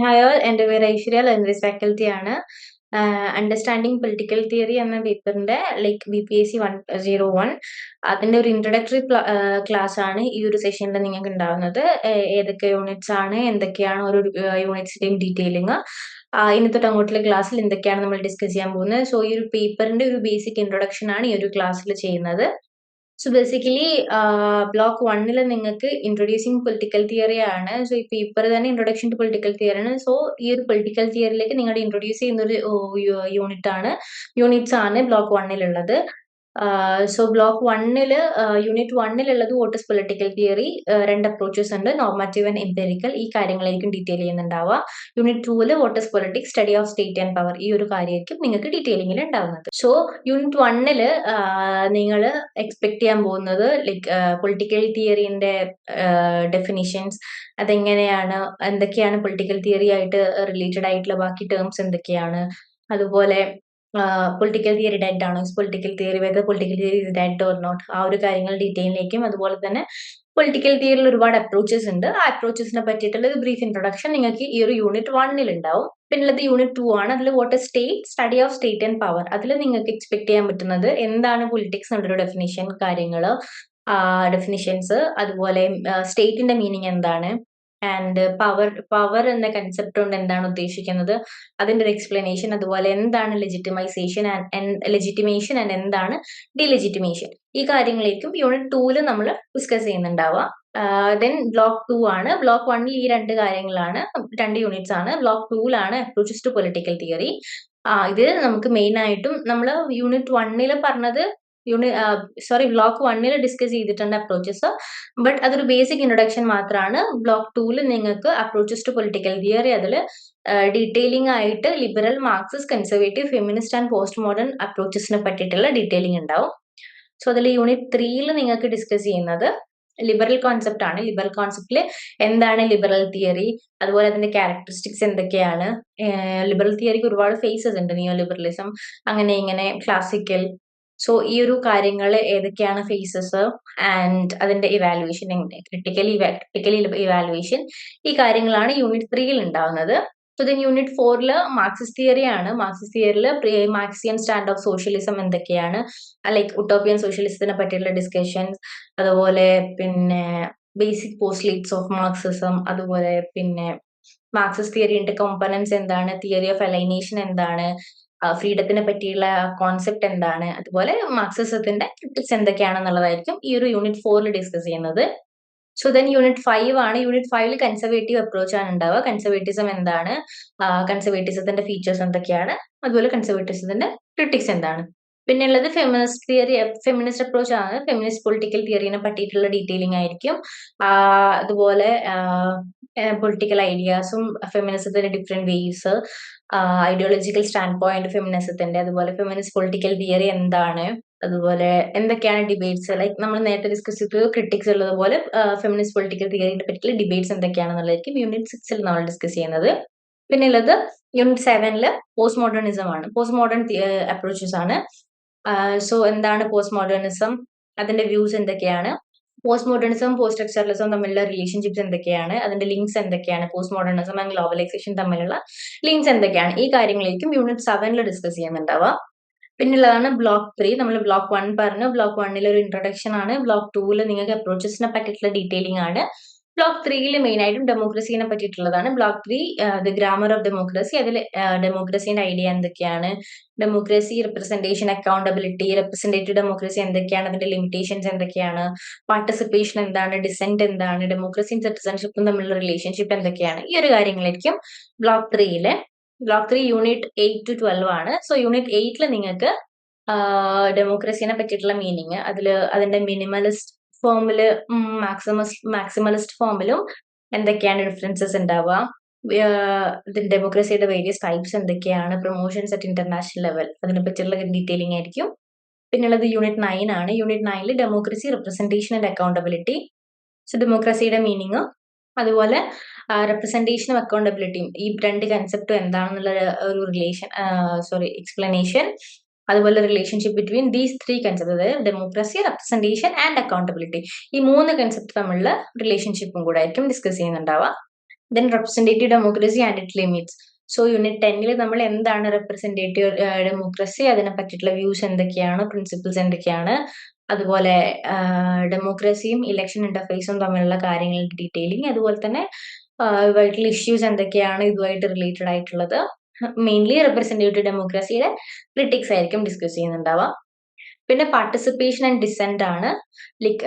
Hi all എന്റെ പേര് Aishwarya language faculty ആണ്. അണ്ടർസ്റ്റാൻഡിങ് പൊളിറ്റിക്കൽ തിയറി എന്ന പേപ്പറിന്റെ like B P S C one zero one അതിന്റെ ഒരു ഇൻട്രൊഡക്ടറി ക്ലാസ് ആണ് ഈ ഒരു സെഷനിൽ നിങ്ങൾക്ക് ഉണ്ടാവുന്നത്. ഏതൊക്കെ യൂണിറ്റ്സ് ആണ് എന്തൊക്കെയാണ് ഓരോ യൂണിറ്റ്സിന്റെയും ഡീറ്റെയിലിങ് ഇനി തൊട്ട് അങ്ങോട്ടുള്ള ക്ലാസ്സിൽ എന്തൊക്കെയാണ് നമ്മൾ ഡിസ്കസ് ചെയ്യാൻ പോകുന്നത്. സോ ഈ ഒരു പേപ്പറിന്റെ ഒരു ബേസിക് ഇൻട്രൊഡക്ഷൻ ആണ് ഈ ഒരു ക്ലാസ്സിൽ ചെയ്യുന്നത്. സോ ബേസിക്കലി ബ്ലോക്ക് വണ്ണിൽ നിങ്ങൾക്ക് ഇൻട്രൊഡ്യൂസിങ് പൊളിറ്റിക്കൽ തിയറി ആണ്. സോ ഈ പേപ്പർ തന്നെ ഇൻട്രൊഡക്ഷൻ ടു പൊളിറ്റിക്കൽ തിയറി ആണ്. സോ ഈ ഒരു പൊളിറ്റിക്കൽ തിയറിയിലേക്ക് നിങ്ങൾ ഇൻട്രൊഡ്യൂസ് ചെയ്യുന്ന ഒരു യൂണിറ്റ് ആണ്. യൂണിറ്റ്സ് ആണ് ബ്ലോക്ക് വണ്ണിലുള്ളത് സോ ബ്ലോക്ക് വണ്ണിൽ യൂണിറ്റ് വണ്ണിലുള്ളത് വോട്ട് ഇസ് പൊളിറ്റിക്കൽ തിയറി രണ്ട് അപ്രോച്ചസ് ഉണ്ട്. നോർമാറ്റീവ് ആൻഡ് എംപെരിക്കൽ ഈ കാര്യങ്ങളായിരിക്കും ഡീറ്റെയിൽ ചെയ്യുന്നുണ്ടാവുക. യൂണിറ്റ് ടൂവിൽ what is politics study of state and power ഈ ഒരു കാര്യമായിരിക്കും നിങ്ങൾക്ക് ഡീറ്റെയിലിംഗിൽ ഉണ്ടാവുന്നത്. സോ യൂണിറ്റ് വണ്ണിൽ നിങ്ങൾ എക്സ്പെക്ട് ചെയ്യാൻ പോകുന്നത് ലൈക്ക് പൊളിറ്റിക്കൽ തിയറിന്റെ ഡെഫിനിഷൻസ് അതെങ്ങനെയാണ് എന്തൊക്കെയാണ് പൊളിറ്റിക്കൽ തിയറി ആയിട്ട് റിലേറ്റഡ് ആയിട്ടുള്ള ബാക്കി ടേംസ് എന്തൊക്കെയാണ്? അതുപോലെ പൊളിറ്റിക്കൽ തിയറി ഡെഡ് ആണോ? Is political theory whether political theory is dead or not ആ ഒരു കാര്യങ്ങൾ ഡീറ്റെയിലേക്കും അതുപോലെ തന്നെ പൊളിറ്റിക്കൽ തിയറിയിൽ ഒരുപാട് അപ്രോച്ചസ് ഉണ്ട്. ആ അപ്രോച്ചസിനെ പറ്റിയിട്ടുള്ള ഒരു ബ്രീഫ് ഇൻട്രൊഡക്ഷൻ നിങ്ങൾക്ക് ഈ ഒരു യൂണിറ്റ് വണ്ണിൽ ഉണ്ടാവും. പിന്നുള്ളത് യൂണിറ്റ് ടു ആണ്. അതിൽ what state study of state and power അതിൽ നിങ്ങൾക്ക് എക്സ്പെക്ട് ചെയ്യാൻ പറ്റുന്നത് എന്താണ് പൊളിറ്റിക്സ് എന്നൊരു ഡെഫിനിഷൻ കാര്യങ്ങൾ ഡെഫിനിഷൻസ് അതുപോലെ സ്റ്റേറ്റിന്റെ മീനിങ് എന്താണ് ആൻഡ് പവർ പവർ എന്ന കൺസെപ്റ്റ് കൊണ്ട് എന്താണ് ഉദ്ദേശിക്കുന്നത്? അതിന്റെ ഒരു എക്സ്പ്ലനേഷൻ അതുപോലെ എന്താണ് ലെജിറ്റിമൈസേഷൻ ആൻഡ് ലെജിറ്റിമേഷൻ ആൻഡ് എന്താണ് ഡിലെജിറ്റിമേഷൻ ഈ കാര്യങ്ങളേക്കും യൂണിറ്റ് ടൂൽ നമ്മൾ ഡിസ്കസ് ചെയ്യുന്നുണ്ടാവുക. ദെൻ ബ്ലോക്ക് ടു ആണ്. ബ്ലോക്ക് വണ്ണിൽ ഈ രണ്ട് കാര്യങ്ങളാണ്. രണ്ട് യൂണിറ്റ്സ് ആണ്. ബ്ലോക്ക് ടൂലാണ് അപ്രോച്ചസ് ടു പൊളിറ്റിക്കൽ തിയറി ഇത് നമുക്ക് മെയിൻ ആയിട്ടും നമ്മൾ യൂണിറ്റ് വണ്ണിൽ പറഞ്ഞത് യൂണി സോറി ബ്ലോക്ക് വണ്ണിൽ ഡിസ്കസ് ചെയ്തിട്ടുണ്ട് അപ്രോച്ചസ് ബട്ട് അതൊരു ബേസിക് ഇൻട്രൊഡക്ഷൻ മാത്രമാണ് ബ്ലോക്ക് ടൂവിൽ നിങ്ങൾക്ക് അപ്രോച്ചസ് ടു പൊളിറ്റിക്കൽ തിയറി അതിൽ ഡീറ്റെയിലിംഗ് ആയിട്ട് liberal Marxist conservative feminist and post modern അപ്രോച്ചസിനെ പറ്റിയിട്ടുള്ള ഡീറ്റെയിലിംഗ് ഉണ്ടാവും. സോ അതിൽ യൂണിറ്റ് ത്രീയിൽ നിങ്ങൾക്ക് ഡിസ്കസ് ചെയ്യുന്നത് ലിബറൽ കോൺസെപ്റ്റ് ആണ്. ലിബറൽ കോൺസെപ്റ്റിൽ എന്താണ് ലിബറൽ തിയറി അതുപോലെ അതിന്റെ ക്യാരക്ടറിസ്റ്റിക്സ് എന്തൊക്കെയാണ്? ലിബറൽ തിയറിക്ക് ഒരുപാട് ഫേസസ് ഉണ്ട്. നിയോ ലിബറലിസം അങ്ങനെ ഇങ്ങനെ ക്ലാസിക്കൽ സോ ഈ ഒരു കാര്യങ്ങൾ ഏതൊക്കെയാണ് ഫേസസ് ആൻഡ് അതിന്റെ ഇവാലുവേഷൻ ക്രിട്ടിക്കലി ക്രിട്ടിക്കലി ഇവാലുവേഷൻ ഈ കാര്യങ്ങളാണ് യൂണിറ്റ് ത്രീയിൽ ഉണ്ടാവുന്നത്. സോ ദെൻ യൂണിറ്റ് ഫോറിൽ മാർക്സിസ്റ്റ് തിയറി ആണ്. മാർക്സിസ്റ്റ് തിയറിൽ മാർക്സിയൻ സ്റ്റാൻഡ് ഓഫ് സോഷ്യലിസം എന്തൊക്കെയാണ്? ലൈക്ക് ഉട്ടോപ്പിയൻ സോഷ്യലിസത്തിനെ പറ്റിയുള്ള ഡിസ്കഷൻസ് അതുപോലെ പിന്നെ ബേസിക് പോസ്റ്റ്ലേറ്റ്സ് ഓഫ് മാർക്സിസം അതുപോലെ പിന്നെ മാർക്സിസ്റ്റ് തിയറിന്റെ കോമ്പണൻസ് എന്താണ്? തിയറി ഓഫ് അലൈനേഷൻ എന്താണ്? ഫ്രീഡത്തിനെ പറ്റിയുള്ള കോൺസെപ്റ്റ് എന്താണ്? അതുപോലെ മാർക്സിസത്തിന്റെ ക്രിട്ടിക്സ് എന്തൊക്കെയാണെന്നുള്ളതായിരിക്കും ഈ ഒരു യൂണിറ്റ് ഫോറിൽ ഡിസ്കസ് ചെയ്യുന്നത്. സോ ദെൻ യൂണിറ്റ് ഫൈവ് ആണ്. യൂണിറ്റ് ഫൈവിൽ കൺസർവേറ്റീവ് അപ്രോച്ച് ആണ് ഉണ്ടാവുക. കൺസർവേറ്റിസം എന്താണ്? കൺസർവേറ്റിസത്തിന്റെ ഫീച്ചേഴ്സ് എന്തൊക്കെയാണ്? അതുപോലെ കൺസർവേറ്റിസത്തിന്റെ ക്രിട്ടിക്സ് എന്താണ്? പിന്നെ ഉള്ളത് ഫെമിനിസ്റ്റ് തിയറി ഫെമിനിസ്റ്റ് അപ്രോച്ച് ആണ് ഫെമിനിസ്റ്റ് പൊളിറ്റിക്കൽ തിയറിനെ പറ്റിയിട്ടുള്ള ഡീറ്റെയിലിംഗ് ആയിരിക്കും. അതുപോലെ പൊളിറ്റിക്കൽ ഐഡിയാസും ഫെമിനിസത്തിന്റെ different waves ideological stand point ഫെമിനിസത്തിന്റെ അതുപോലെ ഫെമിനിസ്റ്റ് പൊളിറ്റിക്കൽ തിയറി എന്താണ് അതുപോലെ എന്തൊക്കെയാണ് ഡിബേറ്റ്സ് ലൈക്ക് നമ്മൾ നേരത്തെ ഡിസ്കസ് ചെയ്തത് ക്രിട്ടിക്സ് ഉള്ളതുപോലെ ഫെമിനിസ്റ്റ് പൊളിറ്റിക്കൽ തിയറിനെ പറ്റിയുള്ള ഡിബേറ്റ്സ് എന്തൊക്കെയാണെന്നുള്ളതായിരിക്കും യൂണിറ്റ് സിക്സിൽ നമ്മൾ ഡിസ്കസ് ചെയ്യുന്നത്. പിന്നെ ഉള്ളത് യൂണിറ്റ് സെവനിൽ പോസ്റ്റ് മോഡേണിസം ആണ് പോസ്റ്റ് മോഡേൺ അപ്രോച്ചസ് ആണ്. സോ എന്താണ് പോസ്റ്റ് മോഡേണിസം അതിന്റെ വ്യൂസ് എന്തൊക്കെയാണ്? പോസ്റ്റ് മോഡേണിസം പോസ്റ്റ് സ്ട്രക്ചറലിസം തമ്മിലുള്ള റിലേഷൻഷിപ്സ് എന്തൊക്കെയാണ്? അതിന്റെ ലിങ്ക്സ് എന്തൊക്കെയാണ്? പോസ്റ്റ് മോഡേണിസം ആൻഡ് ഗ്ലോബലൈസേഷൻ തമ്മിലുള്ള ലിങ്ക്സ് എന്തൊക്കെയാണ്? ഈ കാര്യങ്ങളായിരിക്കും യൂണിറ്റ് സെവനിൽ ഡിസ്കസ് ചെയ്യുന്നുണ്ടാവുക പിന്നുള്ളതാണ് ബ്ലോക്ക് ത്രീ നമ്മൾ ബ്ലോക്ക് വൺ പറഞ്ഞു. ബ്ലോക്ക് വണ്ണിൽ ഒരു ഇൻട്രൊഡക്ഷൻ ആണ്. ബ്ലോക്ക് ടൂവിൽ നിങ്ങൾക്ക് അപ്രോച്ചസിനെ പറ്റിയിട്ടുള്ള ഡീറ്റെയിലിംഗ് ആണ്. ബ്ലോക്ക് ത്രീയിൽ മെയിൻ ആയിട്ടും ഡെമോക്രസീനെ പറ്റിയിട്ടുള്ളതാണ്. Block three the grammar of democracy അതിൽ ഡെമോക്രസീന്റെ ഐഡിയ എന്തൊക്കെയാണ്? Democracy representation accountability representative democracy എന്തൊക്കെയാണ്? അതിന്റെ ലിമിറ്റേഷൻസ് എന്തൊക്കെയാണ്? പാർട്ടിസിപ്പേഷൻ എന്താണ്? ഡിസെന്റ് എന്താണ്? ഡെമോക്രസിയും സിറ്റിസൺഷിപ്പും തമ്മിലുള്ള റിലേഷൻഷിപ്പ് എന്തൊക്കെയാണ്? ഈ ഒരു കാര്യങ്ങളായിരിക്കും block ത്രീയിലെ block three unit eight to twelve ആണ്. സോ യൂണിറ്റ് എയ്റ്റിൽ നിങ്ങൾക്ക് ഡെമോക്രസീനെ പറ്റിയിട്ടുള്ള മീനിങ് അതിൽ അതിന്റെ മിനിമലിസ്റ്റ് ഫോമിൽ മാക്സിമസ് മാക്സിമലിസ്റ്റ് ഫോമിലും എന്തൊക്കെയാണ് ഡിഫറൻസസ് ഉണ്ടാവുക ഡെമോക്രസിയുടെ വേരിയസ് ടൈപ്സ് എന്തൊക്കെയാണ്? പ്രൊമോഷൻസ് അറ്റ് ഇന്റർനാഷണൽ ലെവൽ അതിനെ പറ്റിയുള്ള ഡീറ്റെയിലിംഗ് ആയിരിക്കും. പിന്നുള്ളത് യൂണിറ്റ് നയൻ ആണ്. Unit നയനിൽ democracy representation and accountability so ഡെമോക്രസിയുടെ meaning അതുപോലെ റെപ്രസെന്റേഷനും അക്കൗണ്ടബിലിറ്റിയും ഈ രണ്ട് കൺസെപ്റ്റും എന്താണെന്നുള്ള ഒരു റിലേഷൻ സോറി എക്സ്പ്ലനേഷൻ അതുപോലെ relationship between these three concept അതായത് ഡെമോക്രസി റെപ്രസെന്റേഷൻ ആൻഡ് അക്കൗണ്ടബിലിറ്റി ഈ മൂന്ന് കൺസെപ്റ്റ് തമ്മിലുള്ള റിലേഷൻഷിപ്പും കൂടെ ആയിരിക്കും discuss ചെയ്യുന്നുണ്ടാവുക. Then representative democracy and it limits so unit ടെന്നിൽ നമ്മൾ എന്താണ് റെപ്രസെന്റേറ്റീവ് ഡെമോക്രസി അതിനെ പറ്റിയിട്ടുള്ള വ്യൂസ് എന്തൊക്കെയാണ് പ്രിൻസിപ്പിൾസ് എന്തൊക്കെയാണ് അതുപോലെ ഡെമോക്രസിയും ഇലക്ഷൻ ഇന്റർഫേസും തമ്മിലുള്ള കാര്യങ്ങളുടെ ഡീറ്റെയിലിംഗ് അതുപോലെ തന്നെ ഇതുമായിട്ടുള്ള ഇഷ്യൂസ് എന്തൊക്കെയാണ് ഇതുമായിട്ട് റിലേറ്റഡ് ആയിട്ടുള്ളത്. മെയിൻലി റെപ്രസെന്റേറ്റീവ് ഡെമോക്രസിയുടെ ക്രിട്ടിക്സ് ആയിരിക്കും ഡിസ്കസ് ചെയ്യുന്നുണ്ടാവുക. പിന്നെ പാർട്ടിസിപ്പേഷൻ ആൻഡ് ഡിസെന്റ് ആണ്. ലൈക്ക്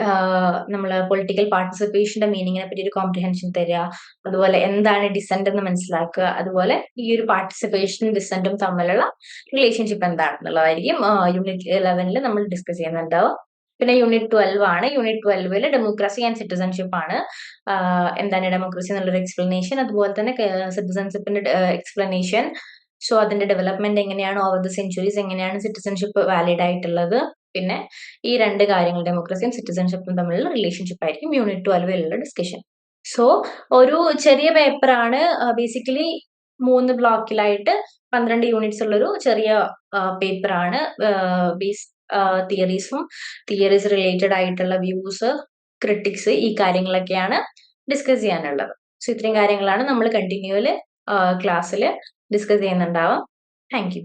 നമ്മൾ പൊളിറ്റിക്കൽ പാർട്ടിസിപ്പേഷന്റെ മീനിങ്ങിനെ പറ്റി ഒരു കോംപ്രിഹെൻഷൻ തരിക അതുപോലെ എന്താണ് ഡിസെന്റ് എന്ന് മനസ്സിലാക്കുക. അതുപോലെ ഈ ഒരു പാർട്ടിസിപ്പേഷനും ഡിസെന്റും തമ്മിലുള്ള റിലേഷൻഷിപ്പ് എന്താണെന്നുള്ളതായിരിക്കും യൂണിറ്റ് ഇലവനിൽ നമ്മൾ ഡിസ്കസ് ചെയ്യുന്നുണ്ടാവുക. പിന്നെ യൂണിറ്റ് ട്വൽവ് ആണ്. യൂണിറ്റ് ട്വൽവിൽ ഡെമോക്രസി ആൻഡ് സിറ്റിസൺഷിപ്പ് ആണ്. എന്താണ് ഡെമോക്രസി എന്നുള്ളൊരു എക്സ്പ്ലനേഷൻ അതുപോലെ തന്നെ സിറ്റിസൺഷിപ്പിന്റെ എക്സ്പ്ലനേഷൻ സോ അതിന്റെ ഡെവലപ്മെന്റ് എങ്ങനെയാണ് ഓവർ ദ സെഞ്ചുറീസ് എങ്ങനെയാണ് സിറ്റിസൺഷിപ്പ് വാലിഡ് ആയിട്ടുള്ളത്? പിന്നെ ഈ രണ്ട് കാര്യങ്ങൾ ഡെമോക്രസിയും സിറ്റിസൺഷിപ്പും തമ്മിലുള്ള റിലേഷൻഷിപ്പ് ആയിരിക്കും യൂണിറ്റ് ട്വൽവിലുള്ള ഡിസ്കഷൻ സോ ഒരു ചെറിയ പേപ്പറാണ് ബേസിക്കലി മൂന്ന് ബ്ലോക്കിലായിട്ട് പന്ത്രണ്ട് യൂണിറ്റ്സ് ഉള്ളൊരു ചെറിയ പേപ്പറാണ് ബേസ് തിയറീസും തിയറീസ് റിലേറ്റഡ് ആയിട്ടുള്ള വ്യൂസ് ക്രിട്ടിക്സ് ഈ കാര്യങ്ങളൊക്കെയാണ് ഡിസ്കസ് ചെയ്യാനുള്ളത്. സോ ഇത്രയും കാര്യങ്ങളാണ് നമ്മൾ കണ്ടിന്യൂൽ ക്ലാസ്സിൽ ഡിസ്കസ് ചെയ്യുന്നുണ്ടാവാം. താങ്ക്